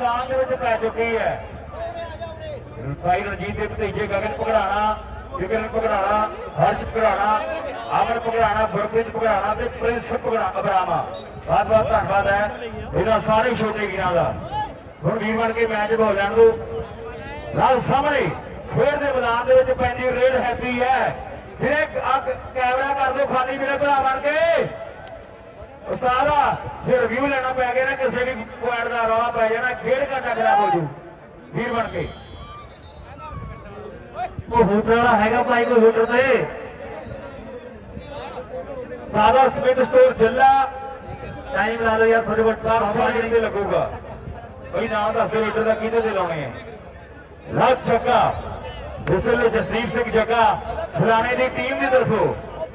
ਮੈਦਾਨ ਦੇ ਵਿੱਚ ਪੈ ਚੁੱਕੀ ਹੈ। ਭਾਈ ਰਣਜੀਤ ਦੇ ਭਤੀਜੇ ਗਗਨ ਪਗੜਾਣਾ ਵਿਕਰਨ ਪਗੜਾਣਾ ਹਰਸ਼ ਪਗੜਾਣਾ ਅਮਨ ਪਗੜਾਣਾ ਗੁਰਪ੍ਰੀਤ ਪਗੜਾਣਾ ਤੇ ਪ੍ਰਿੰਸ ਪਗੜਾ ਅਬਰਾਮਾ ਬਹੁਤ ਬਹੁਤ ਧੰਨਵਾਦ ਹੈ ਇਹਨਾਂ ਸਾਰੇ ਛੋਟੇ ਵੀਰਾਂ ਦਾ। ਹੁਣ ਵੀਰ ਬਣ ਕੇ ਮੈਚ ਹੋ ਲੈਣ ਦੋ ਨਾਲ ਸਾਹਮਣੇ ਫੇਰ ਦੇ ਮੈਦਾਨ ਦੇ ਵਿੱਚ ਪੈਂਦੀ ਰੇਡ ਹੈਪੀ ਹੈ। ਫਿਰ ਇੱਕ ਕੈਮਰਾ ਕਰ ਦਿਓ ਖਾਲੀ ਮੇਰੇ ਭਰਾ ਬਣ ਕੇ। ਉਸਤਾਦ ਆ ਜੇ ਰਿਵਿਊ ਲੈਣਾ ਪੈ ਗਿਆ ਨਾ ਕਿਸੇ ਵੀ ਪੁਆਇੰਟ ਦਾ ਰੌਲਾ ਪੈ ਜਾਣਾ ਖੇਡ ਘੰਟਾ ਖਰਾਬ ਹੋ ਜੂ। ਵੀਰ ਬਣ ਕੇ। ਉਹ ਹੂਟਰ ਵਾਲਾ ਹੈਗਾ ਭਾਈ ਕੋਈ ਹੂਟਰ ਤੇ। ਸਾਦਾ ਸਮਿਤ ਸਟੋਰ ਜੱਲਾ। ਟਾਈਮ ਲਾ ਲਓ ਯਾਰ ਤੁਹਾਡੇ ਕੋਲ ਟਾਪ ਸਾਰੀ ਤੇ ਲੱਗੂਗਾ? ਕੋਈ ਨਾਮ ਦੱਸ ਦਿਓ ਹੂਟਰ ਦਾ ਕਿਹਦੇ ਤੇ ਲਾਉਣੇ ਆ। ਲੱਖ ਚੱਕਾ ਇਸ ਵੇਲੇ ਜਸਦੀਪ ਸਿੰਘ ਜੱਗਾ ਸਲਾਣੇ ਦੀ ਟੀਮ ਦੀ ਤਰਫੋਂ।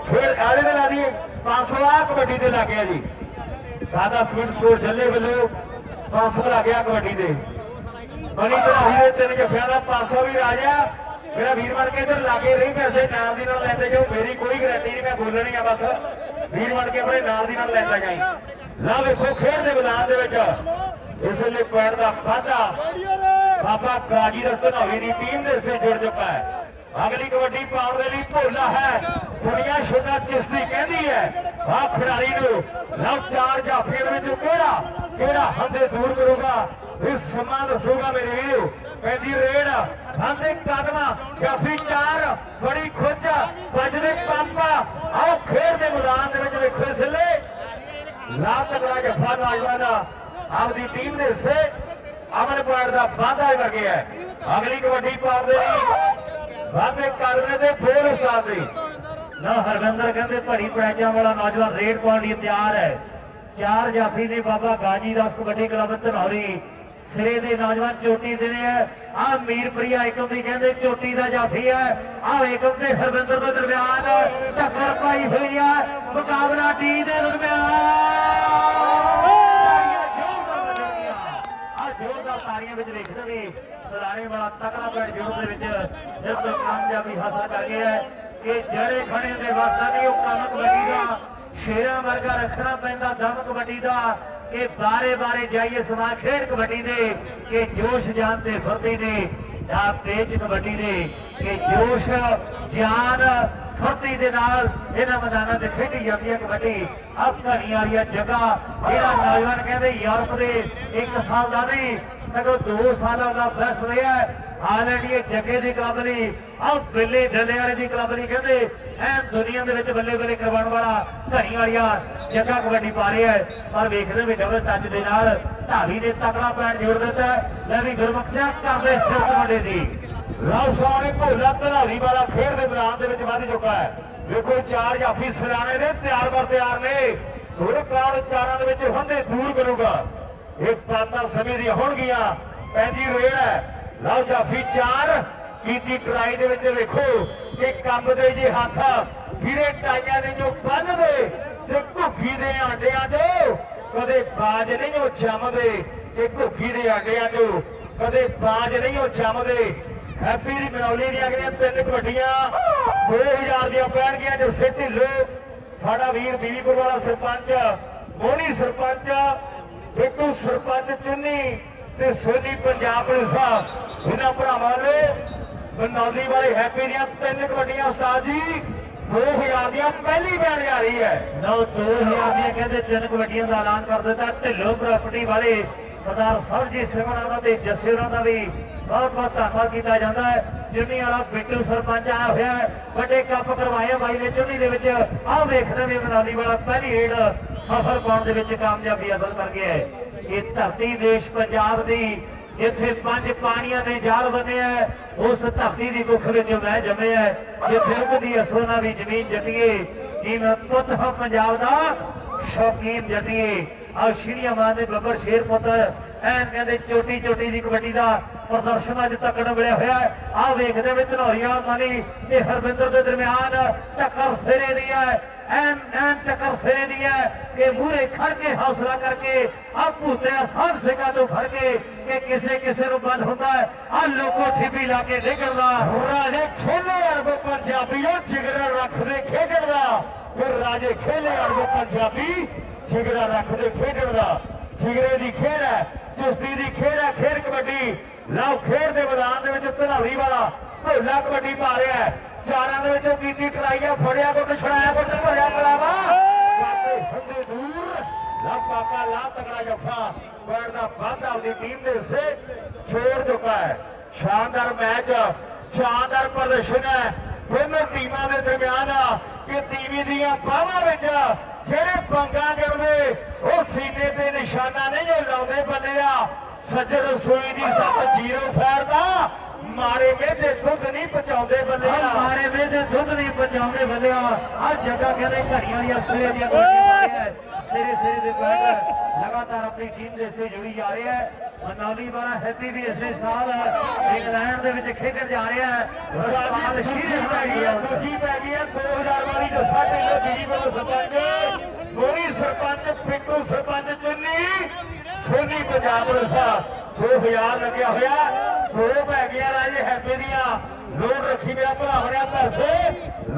ਫਿਰ ਆਲੇ ਦੇ ਲਾ ਦੀ 500 ਆ, ਕਬੱਡੀ ਤੇ ਲੱਗ ਗਿਆ ਜੀ। ਸਾਦਾ ਸਮਿਤ ਸਟੋਰ ਜੱਲੇ ਵੱਲੋਂ 500 ਲੱਗ ਗਿਆ ਕਬੱਡੀ ਦੇ। ਬਣੀ ਚੜਾਈ ਦੇ ਤਿੰਨ ਜੱਫਿਆਂ ਦਾ 500 ਵੀ ਰਾਜਾ ਮੇਰਾ ਵੀਰ ਬਣ ਕੇ ਇਧਰ ਲਾਗੇ ਰਹੀ ਪੈਸੇ ਨਾਲ ਦੀ ਨਾਲ ਲੈਂਦੇ ਜਾਓ। ਮੇਰੀ ਕੋਈ ਗਰੰਟੀ ਨਹੀਂ, ਮੈਂ ਬੋਲਣੀ ਆ ਬਸ। ਵੀਰ ਬਣ ਕੇ ਆਪਣੇ ਨਾਲ ਦੀ ਨਾਲ ਲੈਂਦਾ ਜਾਈ ਲਾ ਵੇਖੋ ਖੇਡ ਦੇ ਮੈਦਾਨ ਦੇ ਵਿੱਚ। ਇਸ ਵੇਲੇ ਪੁਆਇੰਟ ਦਾ ਵਾਧਾ। ਬਾਬਾ ਕਾਜੀ ਰਸਤਨੌਰੀ ਦੀ ਟੀਮ ਦੇ ਸੇ ਜੁੜ ਚੁੱਕਾ ਹੈ। ਅਗਲੀ ਕਬੱਡੀ ਪਾਉਣ ਦੇ ਲਈ ਭੋਲਾ ਹੈ। ਦੁਨੀਆ ਸ਼ੁਦਾ ਚਿਸ਼ਤੀ ਕਹਿੰਦੀ ਹੈ। ਆਹ ਖਿਡਾਰੀ ਨੂੰ ਲਵ ਚਾਰ ਜਾਫੀਆਂ ਵਿੱਚੋਂ ਕਿਹੜਾ ਕਿਹੜਾ ਹੰਦੇ ਦੂਰ ਕਰੂਗਾ? ਇਸ ਸਮਾਂ ਦੱਸੂਗਾ ਮੇਰੇ ਵੀਰੋ। ਪੈਂਦੀ ਰੇਡ ਹੰਦੇ ਕਦਮਾਂ, ਜਾਫੀ ਚਾਰ, ਬੜੀ ਖੁੱਜ, ਵੱਜਦੇ ਪੰਪਾ। ਆਓ ਖੇਡ ਦੇ ਮੈਦਾਨ ਦੇ ਵਿੱਚ ਵੇਖੋ ਸਿੱਲੇ ਲਾ ਤਕੜਾ ਜੱਫਾ ਨੌਜਵਾਨਾ ਆਪਦੀ ਟੀਮ ਦੇ ਹਿੱਸੇ ਅਮਨ ਪੁਆਇੰਟ ਦਾ ਵਾਧਾ ਕਰ ਅਗਲੀ ਕਬੱਡੀ ਪਾਉਣ ਦੇ ਲਈ ਵਾਧੇ ਕਰਨੇ ਤੇ ਫੇਰ ਉਸਤਾਦ ਦੀ ਨਾ ਹਰਵਿੰਦਰ ਕਹਿੰਦੇ ਭੜੀ ਪੜਾਜਾਂ ਵਾਲਾ ਨੌਜਵਾਨ ਰੇਡ ਪਾਉਣ ਲਈ ਤਿਆਰ ਹੈ। ਚਾਰ ਜਾਫੀ ਨੇ ਬਾਬਾ ਗਾਜੀ ਦਾਸ ਕਬੱਡੀ ਕਲੱਬ ਧਨੌਰੀ। ਸਿਰੇ ਦੇ ਨੌਜਵਾਨ ਚੋਟੀ ਦੇ ਨੇ। ਆ ਮੀਰਪ੍ਰਿਆ ਏਕਮ ਦੀ ਕਹਿੰਦੇ ਚੋਟੀ ਦਾ ਜਾਫੀ ਹੈ। ਆ ਏਕਮ ਤੇ ਹਰਵਿੰਦਰ ਦੇ ਦਰਮਿਆਨ ਟੱਕਰ ਪਾਈ ਹੋਈ ਹੈ। ਮੁਕਾਬਲਾ ਟੀ ਦੇ ਦਰਮਿਆਨ ਆ ਜ਼ੋਰਦਾਰ ਤਾੜੀਆਂ ਵਿੱਚ ਵੇਖਦੇ ਵੀ ਸਲਾਰੇ ਵਾਲਾ ਤਕੜਾ ਦੇ ਵਿੱਚ ਜਦ ਕਾਮਯਾਬੀ ਹਾਸਲ ਕਰ ਗਿਆ ਹੈ ਕਿ ਜਿਹੜੇ ਖੜੇ ਦੇ ਵਾਸਤਾ ਨਹੀਂ, ਉਹ ਕੰਮ ਕਬੱਡੀ ਦਾ, ਸ਼ੇਰਾਂ ਵਰਗਾ ਰੱਖਣਾ ਪੈਂਦਾ ਦਮ ਕਬੱਡੀ ਦਾ, ਕਿ ਬਾਰੇ ਬਾਰੇ ਜਾਈਏ ਸਮਾ ਖੇਡ ਕਬੱਡੀ ਦੇ, ਕਿ ਜੋਸ਼ ਜਾਨ ਤੇ ਫੁਰਤੀ ਦੇ ਜਾਂ ਤੇਜ ਕਬੱਡੀ ਦੇ, ਕਿ ਜੋਸ਼, ਜਾਨ, ਫੁਰਤੀ ਦੇ ਨਾਲ ਇਹਨਾਂ ਮੈਦਾਨਾਂ ਤੇ ਖੇਡੀ ਜਾਂਦੀ ਹੈ ਕਬੱਡੀ। ਆਹ ਘਣੀ ਵਾਲੀ ਜਗ੍ਹਾ, ਜਿਹੜਾ ਨੌਜਵਾਨ ਕਹਿੰਦੇ ਯੂਰਪ ਦੇ ਇੱਕ ਸਾਲ ਦਾ ਨਹੀਂ, ਸਗੋਂ 2 ਸਾਲਾਂ ਦਾ ਬੈਸ ਰਿਹਾ ਹੈ ਹਾਲੈਂਡ ਜੱਗੇ ਦੀ ਕਲੱਬ ਨਹੀਂ ਆਹ ਬਿੱਲੇ ਡੱਲੇ ਵਾਲੇ ਦੀ ਕਲੱਬ ਨਹੀਂ ਕਹਿੰਦੇ। ਐ ਦੁਨੀਆ ਦੇ ਵਿੱਚ ਬੱਲੇ ਬੱਲੇ ਕਰਵਾਉਣ ਵਾਲਾ ਘਣੀ ਵਾਲੀਆ ਜੱਗਾ ਕਬੱਡੀ ਪਾ ਰਿਹਾ ਹੈ। ਪਰ ਵੇਖਦੇ ਵੀ ਡਬਲ ਟੱਚ ਦੇ ਨਾਲ ਢਾਲੀ ਨੇ ਤਕੜਾ ਪੈਣ ਜੋੜ ਦਿੱਤਾ ਹੈ। ਲੈ ਵੀ ਗੁਰਮੁਖ ਕਰਦੇ ਸਿਰ ਕਬੱਡੀ ਦੀ। ਲਓ ਸਾਹਮਣੇ ਭੋਲਾ ਧਨਾਰੀ ਵਾਲਾ ਖੇਡ ਦੇ ਮੈਦਾਨ ਦੇ ਵਿੱਚ ਵੱਧ ਚੁੱਕਾ ਹੈ। ਵੇਖੋ ਚਾਰ ਜਾਫੀ ਸਲਾਣੇ ਦੇ ਤਿਆਰ ਬਰ ਤਿਆਰ ਨੇ। ਹੋਰ ਕੌਣ ਚਾਰਾਂ ਦੇ ਵਿੱਚ ਹੁੰਦੇ ਦੂਰ ਕਰੂਗਾ। ਇਹ ਪਾਤਾ ਸਮੇਂ ਦੀਆਂ ਹੋਣਗੀਆਂ। ਪੈਂਦੀ ਰੇੜ ਹੈ। ਲਓ ਜਾਫੀ ਚਾਰ ਕੀਤੀ ਟਰਾਈ ਦੇ ਵਿੱਚ ਵੇਖੋ ਕਿ ਕੰਮ ਦੇ ਜੇ ਹੱਥ ਵੀਰੇ ਟਾਈਆਂ ਦੇ ਜੋ ਬੰਨਦੇ ਤੇ ਘੁੱਗੀ ਦੇ ਆਂਡਿਆਂ ਤੋਂ ਕਦੇ ਬਾਜ ਨਹੀਂ ਉਹ ਜੰਮਦੇ ਕਿ ਘੁੱਗੀ ਦੇ ਆਂਡਿਆਂ ਤੋਂ ਕਦੇ ਬਾਜ ਨਹੀਂ ਉਹ ਜੰਮਦੇ। ਹੈਪੀ ਦੀ ਮਨੌਲੀ ਦੀਆਂ ਅਗਲੀਆਂ ਤਿੰਨ ਕਬੱਡੀਆਂ। 2000 ਦੀਆਂ ਪੈਣਗੀਆਂ ਜੋ ਸਿੱਧੀ ਲੋਕ ਸਾਡਾ ਵੀਰ ਬੀਬੀਪੁਰ ਵਾਲਾ ਸਰਪੰਚ, ਮੋਹਣੀ ਸਰਪੰਚ ਬਿੱਟੂ ਸਰਪੰਚ ਚੁੰਨੀ ਤੇ ਸੋਨੀ ਪੰਜਾਬ ਪੁਲਿਸ ਇਹਨਾਂ ਭਰਾਵਾਂ ਨੇ ਮਨੌਲੀ ਵਾਲੇ ਹੈਪੀ ਦੀਆਂ ਤਿੰਨ ਕਬੱਡੀਆਂ, ਉਸਤਾਦ ਜੀ 2000 ਦੀਆਂ, ਪਹਿਲੀ ਪੈਣ ਆ ਰਹੀ ਹੈ। ਨੌ 2000 ਦੀਆਂ ਕਹਿੰਦੇ ਤਿੰਨ ਕਬੱਡੀਆਂ ਦਾ ਐਲਾਨ ਕਰ ਦਿੱਤਾ। ਢਿੱਲੋਂ ਪ੍ਰਾਪਰਟੀ ਵਾਲੇ ਸਰਦਾਰ ਸਰਜੀਤ ਸਿੰਘ ਉਹਨਾਂ ਦਾ ਜੱਸੇ ਉਹਨਾਂ ਦਾ ਵੀ ਬਹੁਤ ਬਹੁਤ ਧੰਨਵਾਦ ਕੀਤਾ ਜਾਂਦਾ ਹੈ। ਜਿੰਨੀ ਵਾਲਾ ਬਿੱਟੂ ਸਰਪੰਚ ਆਇਆ ਹੋਇਆ ਵੱਡੇ ਕੱਪ ਕਰਵਾਏ ਬਾਈ ਨੇ ਚੁੰਨੀ ਦੇ ਵਿੱਚ। ਆਹ ਵੇਖਦੇ ਵੀ ਮਨਾਲੀ ਵਾਲਾ ਪਹਿਲੀ ਏਡ ਸਫ਼ਰ ਪਾਉਣ ਦੇ ਵਿੱਚ ਕਾਮਯਾਬੀ ਹਾਸਲ ਕਰ ਗਿਆ ਹੈ। ਇਹ ਧਰਤੀ ਦੇਸ਼ ਪੰਜਾਬ ਦੀ ਜਿੱਥੇ ਪੰਜ ਪਾਣੀਆਂ ਨੇ ਜਾਲ ਬੰਨਿਆ ਉਸ ਧਰਤੀ ਦੀ ਕੁੱਖ ਵਿੱਚ ਮੈਂ ਜੰਮਿਆ ਜਿੱਥੇ ਉਗਦੀ ਅਸੋਨਾ ਵੀ ਜ਼ਮੀਨ ਜੱਟੀਏ ਜਿਵੇਂ ਪੁੱਤ ਹੋ ਪੰਜਾਬ ਦਾ, ਸ਼ੌਕੀਨ ਜੱਟੀਏ ਆ ਸ਼੍ਰੀ ਮਾਂ ਦੇ ਬੱਬਰ ਸ਼ੇਰ ਪੁੱਤਰ ਐਨ ਕਹਿੰਦੇ ਚੋਟੀ ਚੋਟੀ ਦੀ ਕਬੱਡੀ ਦਾ ਪ੍ਰਦਰਸ਼ਨ ਅੱਜ ਤੱਕ ਮਿਲਿਆ ਹੋਇਆ ਹੈ। ਆ ਵੇਖਦੇ ਵਿੱਚ ਧਨੌਰੀਆ ਮਾਨੀ ਤੇ ਹਰਵਿੰਦਰ ਦੇ ਦਰਮਿਆਨ ਟੱਕਰ ਸਿਰੇ ਦੀ ਹੈ। ਐਨ ਐਨ ਟੱਕਰ ਸਿਰੇ ਦੀ ਹੈ ਕਿ ਮੂਰੇ ਖੜ ਕੇ ਹੌਸਲਾ ਕਰਕੇ ਆ ਭੂਤਿਆ ਸਭ ਸਿੰਘਾਂ ਤੋਂ ਫੜ ਕੇ ਕਿ ਕਿਸੇ ਕਿਸੇ ਨੂੰ ਬੰਦ ਹੁੰਦਾ ਹੈ। ਆ ਲੋਕੋ ਠਿੱਪੀ ਲਾ ਕੇ ਨਿਕਲਦਾ। ਰਾਜੇ ਖੇਲੇ ਅਰਬੋ ਪੰਜਾਬੀ ਉਹ ਜਿਗਰਾ ਰੱਖਦੇ ਖੇਡਣ ਦਾ। ਫਿਰ ਰਾਜੇ ਖੇਲੇ ਅਰਬੋ ਪੰਜਾਬੀ ਜਿਗਰਾ ਰੱਖਦੇ ਖੇਡਣ ਦਾ। ਜਿਗਰੇ ਦੀ ਖੇਡ ਹੈ, ਚੁਸਤੀ ਦੀ ਖੇਡ ਹੈ, ਖੇਡ ਕਬੱਡੀ। ਲਓ ਖੇਡ ਦੇ ਮੈਦਾਨ ਦੇ ਵਿੱਚ ਧਨਾਲੀ ਵਾਲਾ ਢੋਲਾ ਕਬੱਡੀ ਪਾ ਰਿਹਾ ਹੈ। ਚਾਰਾਂ ਦੇ ਵਿੱਚੋਂ ਕੀਤੀ ਟਰਾਈ ਆ ਫੜਿਆ ਕੋ ਛੜਾਇਆ ਕੋ ਤੇ ਭਰਿਆ ਕਰਾਵਾ ਕਾਕੇ ਹੰਦੇ ਦੂਰ ਕਾਕਾ ਲਾ ਤਗੜਾ ਜੱਫਾ ਪੈਰ ਦਾ ਵਾਧਾ ਆਪਣੀ ਟੀਮ ਦੇ ਹਿੱਸੇ ਛੋੜ ਚੁੱਕਾ ਹੈ। ਸ਼ਾਨਦਾਰ ਮੈਚ ਸ਼ਾਨਦਾਰ ਪ੍ਰਦਰਸ਼ਨ ਹੈ। ਦੋਨੋਂ ਟੀਮਾਂ ਦੇ ਦਰਮਿਆਨ ਕਿ ਟੀਵੀ ਦੀਆਂ ਬਾਹਾਂ ਵਿੱਚ ਜਿਹੜੇ ਪੰਗਾ ਗਿਰਦੇ ਉਹ ਸੀਨੇ ਤੇ ਨਿਸ਼ਾਨਾ ਨਹੀਂ ਉਹ ਲਾਉਂਦੇ ਬੱਲਿਆ ਸੱਜਰ ਰਸੋਈ ਦੀ ਸੱਤ ਜੀਰੋ ਫੈਰ ਦਾ ਮਾਰੇ ਮੇਦੇ ਦੁੱਧ ਨਹੀਂ ਪਹੁੰਚਾਉਂਦੇ ਬੱਲਿਆ ਆ। ਮਾਰੇ ਵੇ ਤੇ ਦੁੱਧ ਨਹੀਂ ਪਹੁੰਚਾਉਂਦੇ ਬੱਲਿਆ ਆ। ਜੱਗਾ ਕਹਿੰਦੇ ਘੜੀਆਂ ਦੀਆਂ ਸਿਰੇ ਦੀਆਂ। ਸਿਰੇ ਸਿਰੇ ਦੇ ਬੈਟ ਲਗਾਤਾਰ ਆਪਣੀ ਟੀਮ ਦੇ ਸੇ ਜੁੜੀ ਜਾ ਰਿਹਾ ਹੈ। ਮਨਾਲੀ ਵਾਲਾ ਹੈਪੀ ਵੀ ਇਸੇ ਸਾਲ ਇੰਗਲੈਂਡ ਦੇ ਵਿੱਚ ਖੇਡਣ ਜਾ ਰਿਹਾ ਹੈ। ਰਾਜੀ ਦੂਜੀ ਪੈ ਗਈ ਹੈ ਦੂਜੀ ਪੈ ਗਈ ਹੈ 2000 ਵਾਲੀ ਦੱਸਾ ਢਿੱਲੋਂ ਬੀਜੀ ਵੱਲੋਂ ਸਰਪੰਚ ਮੋਰੀ ਸਰਪੰਚ ਪਿੰਟੂ ਸਰਪੰਚ ਚੁੰਨੀ ਸੋਨੀ ਪੰਜਾਬ ਰਸਾ 2000 ਲੱਗਿਆ ਹੋਇਆ। ਦੋ ਪੈ ਗਿਆ ਰਾਜੇ ਹੈਪੀ ਦੀਆਂ। ਲੋਡ ਰੱਖੀ ਮੇਰਾ ਭਰਾ ਬਣਿਆ ਪੈਸੇ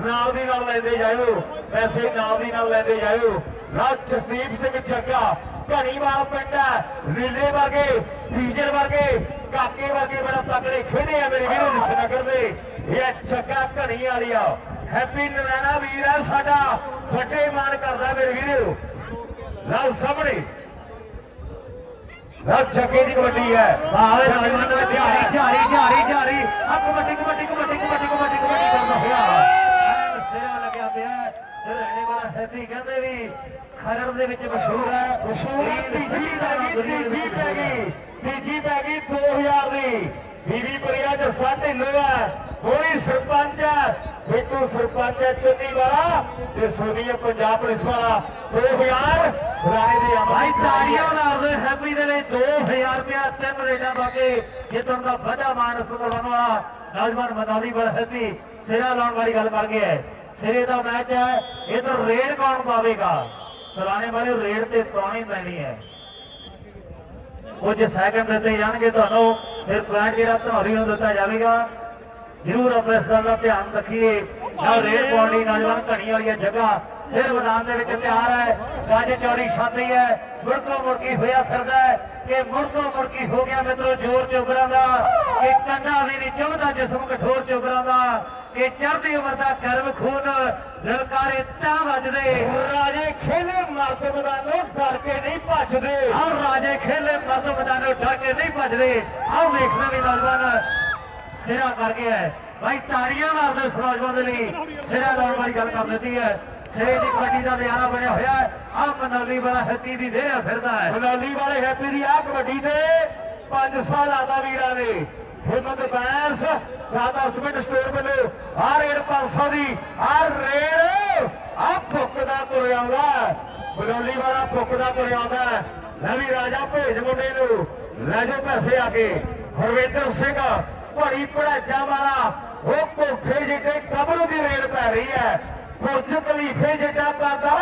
ਨਾਲ ਦੀ ਨਾਲ ਲੈਂਦੇ ਜਾਇਓ। ਪੈਸੇ ਨਾਲ ਦੀ ਨਾਲ ਲੈਂਦੇ ਜਾਇਓ। ਨਾ ਜਸਦੀਪ ਸਿੰਘ ਜੱਗਾ ਘਣੀਵਾਲ ਪਿੰਡ ਹੈ ਰੀਲੇ ਵਰਗੇ ਡੀਜਰ ਵਰਗੇ ਕਾਕੇ ਵਰਗੇ ਬੜਾ ਤਕੜੇ ਖੇਡੇ ਆ ਮੇਰੇ ਵੀਰੋ ਨਗਰ ਦੇ। ਇਹ ਚੱਕਾ ਘਣੀ ਵਾਲੀ ਆ। ਹੈਪੀ ਨਰੈਣਾ ਵੀਰ ਹੈ ਸਾਡਾ। ਵੱਡੇ ਮਾਨ ਕਰਦਾ ਮੇਰੇ ਵੀਰੋ। ਲਓ ਸਾਹਮਣੇ। ਲਓ ਚੱਕੇ ਦੀ ਕਬੱਡੀ ਹੈ। ਭਾਵੇਂ ਨੌਜਵਾਨ ਦੇ ਝਾਰੀ ਝਾਰੀ ਝਾਰੀ ਝਾਰੀ ਆ ਕਬੱਡੀ ਕਬੱਡੀ ਕਬੱਡੀ ਕਬੱਡੀ ਕਬੱਡੀ ਕਬੱਡੀ ਕਰਦਾ ਹੋਇਆ ਐਨ ਸਿਰਾ ਲੱਗਿਆ ਪਿਆ ਹੈ। ਤੇ ਹੈਪੀ ਕਹਿੰਦੇ ਵੀ ਖਰੜ ਦੇ ਵਿੱਚ ਮਸ਼ਹੂਰ ਹੈ। ਮਸ਼ਹੂਰ ਹੈ, ਤੀਜੀ ਪੈ ਗਈ ਤੀਜੀ ਪੈ ਗਈ ਤੀਜੀ ਪੈ ਗਈ 2000 ਦੀ। ਬੀਬੀ ਪ੍ਰਿਆ ਜੱਸਾ ਢਿੱਲੋਂ ਹੈ। ਹੋਣੀ ਸਰਪੰਚ ਹੈ। ਬਿੱਟੂ ਸਰਪੰਚ ਹੈ ਚੰਨੀ ਵਾਲਾ ਤੇ ਸੋਨੀਆ ਪੰਜਾਬ ਪੁਲਿਸ ਵਾਲਾ। 2000 ਫਰਾਣੇ ਦੀ ਭਾਈ ਤਾੜੀਆਂ ਮਾਰਦੇ ਹੈਪੀ ਦੇ ਲਈ 2000 ਰੁਪਇਆ ਤਿੰਨ ਰੇਡਾਂ ਬਾਕੇ ਜਿੱਤਣ ਦਾ ਵੱਡਾ ਮਾਨ ਸਦਵਣ ਵਾਲਾ ਨੌਜਵਾਨ ਮਨਾਲੀ ਵਾਲਾ ਹੈਪੀ ਸਿਰਾ ਲਾਉਣ ਵਾਲੀ ਗੱਲ ਕਰ ਗਿਆ ਹੈ। ਸਿਰੇ ਦਾ ਮੈਚ ਹੈ, ਇਧਰ ਰੇਡ ਕੌਣ ਪਾਵੇਗਾ? ਸਲਾਣੇ ਵਾਲੇ ਰੇਡ ਤੇ ਪਾਉਣੀ ਪੈਣੀ ਹੈ। ਕੁਝ ਸੈਕਿੰਡ ਦਿੱਤੇ ਜਾਣਗੇ ਤੁਹਾਨੂੰ, ਫਿਰ ਪੁਆਇੰਟ ਜਿਹੜਾ ਧਨੌਰੀ ਨੂੰ ਦਿੱਤਾ ਜਾਵੇਗਾ। ਜ਼ਰੂਰ ਆਪਣੇ ਇਸ ਗੱਲ ਦਾ ਧਿਆਨ ਰੱਖੀਏ। ਨਾ ਰੇਡ ਪਾਉਣ ਲਈ ਨੌਜਵਾਨ ਘਣੀ ਵਾਲੀ ਜਗ੍ਹਾ, ਫਿਰ ਮੈਦਾਨ ਦੇ ਵਿੱਚ ਤਿਆਰ ਹੈ। ਗੱਜ ਚੌੜੀ ਛਾਤੀ ਹੈ। ਮੁੜਕੋ ਮੁੜਕੀ ਹੋਇਆ ਫਿਰਦਾ ਹੈ। ਕਿ ਮੁੜਕੋ ਮੁੜਕੀ ਹੋ ਗਿਆ ਮਿੱਤਰੋ ਜ਼ੋਰ ਚੋਬਰਾਂ ਦਾ। ਇੱਕ ਕੰਡਾ ਵੀ ਨਹੀਂ ਚੁਭਦਾ ਜਿਸਮ ਕਠੋਰ ਚੋਬਰਾਂ ਦਾ। ਕਿ ਚੜ੍ਹਦੀ ਉਮਰ ਦਾ ਗਰਮ ਖੂਨ ਲਲਕਾਰੇ ਤਾਂ ਵੱਜਦੇ। ਰਾਜੇ ਖੇਲੇ ਮਰਦ ਮੈਦਾਨੋਂ ਡਰ ਕੇ ਨਹੀਂ ਭੱਜਦੇ। ਆਹ ਰਾਜੇ ਖੇਲੇ ਮਰਦ ਮੈਦਾਨੋਂ ਡਰ ਕੇ ਨਹੀਂ ਭੱਜਦੇ। ਆਹ ਵੇਖਣਾ ਵੀ ਨੌਜਵਾਨ ਸਿਰਾ ਕਰ ਗਿਆ ਹੈ। ਭਾਈ ਤਾੜੀਆਂ ਮਾਰਦੇ ਇਸ ਨੌਜਵਾਨ ਦੇ ਲਈ। ਸਿਰਾ ਲਾਉਣ ਵਾਲੀ ਗੱਲ ਕਰ ਦਿੱਤੀ ਹੈ। ਸਿਰੇ ਦੀ ਕਬੱਡੀ ਦਾ ਨਿਆਰਾ ਬਣਿਆ ਹੋਇਆ ਹੈ। ਆਹ ਮਨਾਲੀ ਵਾਲਾ ਹੈਪੀ ਦੇ ਰਿਹਾ ਫਿਰਦਾ ਹੈ। ਮਨਾਲੀ ਵਾਲੇ ਹੈਪੀ ਦੀ ਆ ਕਬੱਡੀ ਦੇ 5 ਸਾਲ ਆਦਾ ਵੀਰਾਂ ਨੇ ਹਿੰਮਤ ਬੈਂਸ ਦਾਦਾ ਸਿਮਟ ਸਟੋਰ ਵੱਲੋਂ ਆ ਰੇਡ 500 ਦੀ ਆ ਰੇਡ ਆ ਫੁੱਕਦਾ ਤੁਰਿਆ ਆਉਂਦਾ ਮਨਾਲੀ ਵਾਲਾ ਫੁੱਕਦਾ ਤੁਰਿਆ ਆਉਂਦਾ ਲੈ ਵੀ ਰਾਜਾ, ਭੇਜ ਮੁੰਡੇ ਨੂੰ। ਲੈ ਜਾਓ ਪੈਸੇ ਆ ਕੇ। ਹਰਵੇਂਦਰ ਸਿੰਘ ਘੜੀ ਪੜਾਜਾ ਵਾਲਾ, ਉਹ ਕੋਠੇ ਜਿੱਤੇ ਕਬਰ ਦੀ ਰੇਡ ਪੈ ਰਹੀ ਹੈ। ਕੁਝ ਖਲੀਫੇ ਜਿੱਡਾ ਕਰਦਾ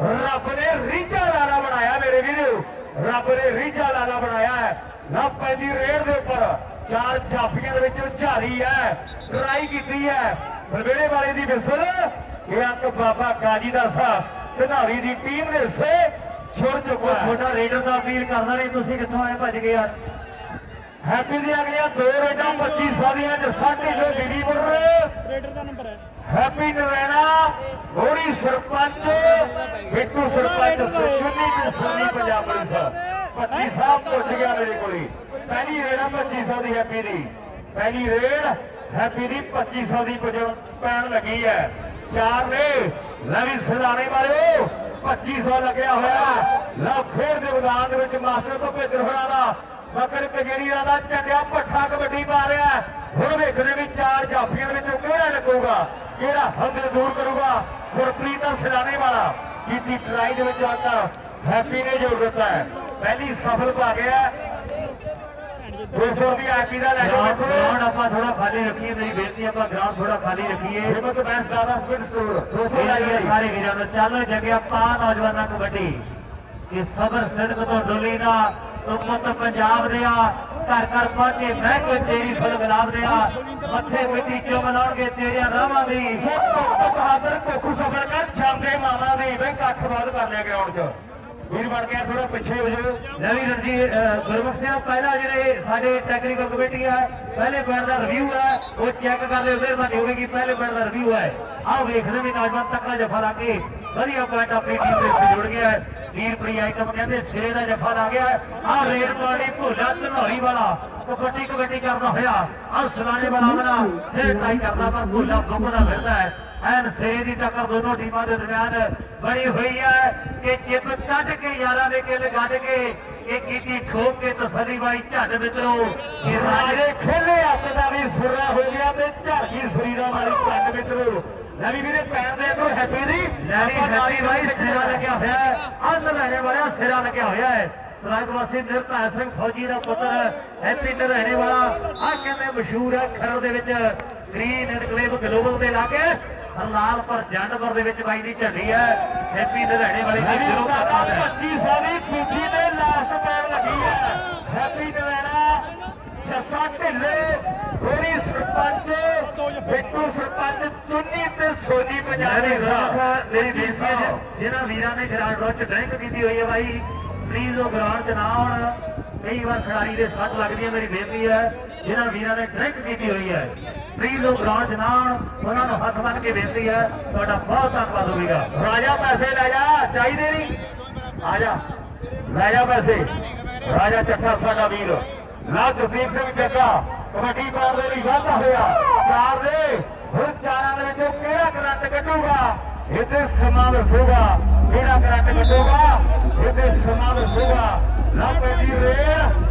ਰੱਬ ਨੇ ਰੀਝਾ ਲਾਲਾ ਬਣਾਇਆ ਮੇਰੇ ਵੀਰੋ। ਰੱਬ ਨੇ ਰੀਝਾ ਲਾਲਾ ਬਣਾਇਆ ਹੈ। ਨਾ ਪੈਂਦੀ ਰੇਡ ਦੇ ਉੱਪਰ। ਚਾਰ ਜਾਫੀਆਂ ਦੇ ਵਿੱਚੋਂ ਝਾਰੀ ਹੈ ਟਰਾਈ ਕੀਤੀ ਹੈ। ਬਲਵੇੜੇ ਵਾਲੇ ਦੀ ਵਿਸਲ ਇਹ ਅੰਕ ਬਾਬਾ ਕਾਜੀ ਦਾ ਸਾਹਿਬ ਧਨਾਰੀ ਦੀ ਟੀਮ ਦੇ ਹਿੱਸੇ ਛੁੱਟ ਚੁੱਕਾ ਛੋਟਾ ਰੇਡਰ ਦਾ ਅਪੀਲ ਕਰਦਾ ਨਹੀਂ ਤੁਸੀਂ ਕਿੱਥੋਂ ਆਏ ਭੱਜ ਗਏ ਅੱਜ? ਹੈਪੀ ਦੀਆਂ ਅਗਲੀਆਂ ਦੋ ਰੇਡਾਂ 2500 ਦੀਆਂ ਜੱਸਾ ਢਿੱਲੋਂ ਬੀਬੀਪੁਰ ਰੇਡਰ ਦਾ ਨੰਬਰ ਹੈ। ਹੈਪੀ ਨਰੈਣਾ ਹੋਰੀ ਸਰਪੰਚ ਬਿੱਟੂ ਸਰਪੰਚ ਸੁਚੁੰਨੀ ਤੇ ਸੋਨੀ ਪੰਜਾਬ ਪੁਲਿਸ। 25 ਸਾਹਿਬ ਪੁੱਜ ਗਿਆ ਮੇਰੇ ਕੋਲੇ ਪਹਿਲੀ ਰੇਡ ਆ 2500 ਦੀ ਹੈਪੀ ਦੀ। ਪਹਿਲੀ ਰੇਡ ਹੈਪੀ ਦੀ 2500 ਦੀ ਪੁੱਜਣ ਪੈਣ ਲੱਗੀ ਹੈ। ਚਾਰ ਨੇ, ਲੈ ਵੀ ਸਲਾਣੇ ਵਾਲਿਓ 2500 ਲੱਗਿਆ ਹੋਇਆ। ਲਓ ਖੇਡ ਦੇ ਮੈਦਾਨ ਦੇ ਵਿੱਚ ਮਾਸਟਰ ਤੋਂ ਭੇਜਰ ਦਾ। ਬੱਕਰ ਕਜੇਰੀ ਦਾ ਚੰਡਿਆ ਭੱਠਾ ਕਬੱਡੀ ਪਾ ਰਿਹਾ ਹੁਣ ਵੇਖਦੇ ਵੀ ਚਾਰ ਜਾਫੀਆਂ ਦੇ ਵਿੱਚੋਂ ਕਿਹੜਾ ਲੱਗੂਗਾ, ਕਿਹੜਾ ਹੰਦਰ ਦੂਰ ਕਰੂਗਾ। ਗੁਰਪ੍ਰੀਤ ਦਾ ਸਿਲਾਣੇ ਵਾਲਾ ਕੀਤੀ ਟਰਾਈ ਦੇ ਵਿੱਚ ਆਤਾ ਹੈਪੀ ਨੇ ਜੋੜ ਦਿੱਤਾ ਹੈ। ਪਹਿਲੀ ਸਫਲ ਪਾ ਗਿਆ 200 ਰੁਪਏ ਹੈਪੀ ਦਾ ਲੈ ਜਾਓ ਗਰਾਊਂਡ ਮਿੱਤਰੋ ਆਪਾਂ ਥੋੜਾ ਖਾਲੀ ਰੱਖੀਏ ਮੇਰੀ ਬੇਨਤੀ ਆਪਾਂ ਗਰਾਊਂਡ ਥੋੜਾ ਖਾਲੀ ਰੱਖੀਏ। ਹਿੰਮਤ ਬੈਂਸ ਦਾਦਾ ਸਪੀਡ ਸਟੋਰ 200 ਲੈ ਇਹ ਜਾਓ ਸਾਰੇ ਵੀਰਾਂ ਨੂੰ ਚੱਲ ਜਗਿਆ ਪਾ ਨੌਜਵਾਨਾਂ ਕਬੱਡੀ ਕਿ ਸਬਰ ਸਿਦਕ ਤੋਂ ਡੋਲੀ ਨਾ ਉਮਤ ਪੰਜਾਬ ਦਿਆ ਘਰ ਘਰ ਪਹੁੰਚੇ ਬਹਿ ਕੇ ਤੇਰੀ ਫੁੱਲ ਗੁਲਾਬ ਦਿਆ ਮੱਥੇ ਮਿੱਟੀ ਕਿਉਂ ਮਨਾਉਣਗੇ ਤੇਰੀਆਂ ਰਾਹਾਂ ਦੀ? ਬਹਾਦਰ ਕੋਖੂ ਸਫਰ ਕਰ ਜਾਂਦੇ ਮਾਮਾ ਦੀ ਵੇ ਕੱਖ ਬਾਦ ਕਰ ਲਿਆ ਗਰਾਊਂਡ 'ਚ। ਵੀਰ ਬਣ ਕੇ ਥੋੜਾ ਪਿੱਛੇ ਹੋ ਜਾਓ। ਨਵੀਂ ਰਣਜੀ ਗੁਰਮੁਖ ਸਿੰਘ, ਪਹਿਲਾ ਜਿਹੜੇ ਸਾਡੇ ਟੈਕਨੀਕਲ ਕਮੇਟੀ ਹੈ ਪਹਿਲੇ ਪੁਆਇੰਟ ਦਾ ਰਿਵਿਊ ਹੈ ਉਹ ਚੈੱਕ ਕਰ ਲਿਓ ਮਿਹਰਬਾਨੀ ਹੋਵੇਗੀ, ਪਹਿਲੇ ਪੁਆਇੰਟ ਦਾ ਰਿਵਿਊ ਹੈ ਆਓ ਵੇਖਦੇ ਵੀ ਨੌਜਵਾਨ ਤੱਕੜਾ ਜਫਾ ਲਾ ਕੇ ਵਧੀਆ ਪੁਆਇੰਟ ਆਪਣੀ ਟੀਮ ਦੇ ਜੁੜ ਗਿਆ। ਹੈ ਵੀਰਪੁਰੀ ਆਈਟਮ ਕਹਿੰਦੇ, ਸਿਰੇ ਦਾ ਜਫਾ ਲਾ ਗਿਆ। ਆਹ ਰੇਡ ਪਾਰਟੀ ਭੋਲਾ ਧਨੌਰੀ ਵਾਲਾ ਕਬੱਡੀ ਕਬੱਡੀ ਕਰਦਾ ਹੋਇਆ। ਆਹ ਸੁਨਾਣੇ ਵਾਲਾ ਬਣਾ ਫਿਰ ਟਰਾਈ ਕਰਦਾ ਪਰ ਭੋਲਾ ਗੁੰਮਦਾ ਫਿਰਦਾ ਹੈ। ਐਨ ਸਿਰੇ ਦੀ ਟੱਕਰ ਦੋਨੋਂ ਟੀਮਾਂ ਦੇ ਦਰਮਿਆਨ ਬਣੀ ਹੋਈ ਹੈ ਕਿ ਜਿੱਤ ਕੱਢ ਕੇ ਯਾਰਾਂ ਦੇ ਕਿਲ ਕੱਢ ਕੇ ਇਹ ਕੀਤੀ ਠੋਕ ਕੇ ਤਸੱਲੀ ਬਾਈ ਝੱਡ ਮਿੱਤਰੋ। ਇਹ ਰਾਜੇ ਖੇਲੇ ਹੱਥ ਦਾ ਵੀ ਸੁਰਰਾ ਹੋ ਗਿਆ ਤੇ ਝਰਗੀ ਸਰੀਰਾਂ ਵਾਲੀ ਪੰਡ ਮਿੱਤਰੋ। ਲੈ ਵੀ ਵੀਰੇ ਪੈਰ ਦੇ ਤੋਂ ਹੈਪੀ ਦੀ। ਲੈਣੀ ਹੈਪੀ ਬਾਈ ਸਿਰਾ ਲੱਗਿਆ ਹੋਇਆ ਹੈ। ਅੰਨ ਲੈਣੇ ਵਾਲਾ ਸਿਰਾ ਲੱਗਿਆ ਹੋਇਆ ਹੈ। ਸਰਾਇਕ ਵਾਸੀ ਨਿਰਭੈ ਸਿੰਘ ਫੌਜੀ ਦਾ ਪੁੱਤਰ ਹੈਪੀ ਨਰਹਿਣੇ ਵਾਲਾ। ਆ ਕਹਿੰਦੇ ਮਸ਼ਹੂਰ ਹੈ ਖਰੜ ਦੇ ਵਿੱਚ। ਗ੍ਰੀਨ ਐਨਕਲੇਵ ਗਲੋਬਲ ਦੇ ਲਾਗੇ। ਹਰਲਾਲਪੁਰ ਜੰਡਪੁਰ ਦੇ ਵਿੱਚ ਬਾਈ ਦੀ ਝੰਡੀ ਹੈ। ਹੈਪੀ ਨਰਹਿਣੇ ਵਾਲੀ ਦੀ ਹੈ। 2500 ਦੀ ਪੀਜੀ ਦੇ ਲਾਸਟ ਪੈਰ ਲੱਗੀ ਹੈ। ਹੈਪੀ ਨਵੇਣਾ ਜੱਸਾ ਢਿੱਲੇ ਹੋਰੀ ਸਰਪੰਚ ਬਿੱਟੂ ਸਰਪੰਚ ਚੁੰਨੀ ਤੇ ਸੋਨੀ ਪੰਜਾਬੀ ਜ਼ਾਤ ਮੇਰੀ ਬੇਨਤੀ ਹੈ ਜੀ, ਜਿਨ੍ਹਾਂ ਵੀਰਾਂ ਨੇ ਗਰਾਊਂਡ ਵਿੱਚ ਡਰਿੰਕ ਕੀਤੀ ਹੋਈ ਹੈ ਬਾਈ ਪਲੀਜ਼ ਉਹ ਗਰਾਊਂਡ 'ਚ ਨਾ ਆਉਣ। ਕਈ ਵਾਰ ਖਿਡਾਰੀ ਦੇ ਸੱਟ ਲੱਗਦੀ ਹੈ ਮੇਰੀ ਬੇਨਤੀ ਹੈ ਜਿਹਨਾਂ ਵੀਰਾਂ ਨੇ ਡਰਿੰਕ ਕੀਤੀ ਹੋਈ ਹੈ ਪਲੀਜ਼ ਉਹ ਗਰਾਊਂਡ 'ਚ ਉਹਨਾਂ ਨੂੰ ਹੱਥ ਬੰਨ ਕੇ ਬੇਨਤੀ ਹੈ, ਤੁਹਾਡਾ ਬਹੁਤ ਧੰਨਵਾਦ ਹੋਵੇਗਾ। ਰਾਜਾ ਪੈਸੇ ਲੈ ਜਾ, ਚਾਹੀਦੇ ਨਹੀਂ। ਆ ਜਾ ਲੈ ਜਾ ਪੈਸੇ। ਰਾਜਾ ਚੱਠਾ ਸਾਡਾ ਵੀਰ। ਨਾ ਜਗਦੀਪ ਸਿੰਘ ਜੱਗਾ ਕਬੱਡੀ ਪਾਰ ਦੇ ਲਈ ਵਾਧਾ ਹੋਇਆ। ਚਾਰ ਦੇ, ਹੁਣ ਚਾਰਾਂ ਦੇ ਵਿੱਚੋਂ ਕਿਹੜਾ ਕਰੰਟ ਕੱਢੂਗਾ? ਇਹਦੇ ਸਮਾਂ ਦੱਸੂਗਾ। ਕਿਹੜਾ ਕਰੰਟ ਕੱਢੂਗਾ? ਇਹਦੇ ਸਮਾਂ ਦੱਸੂਗਾ। ਲੱਭੇ ਦੀ ਰੇਲ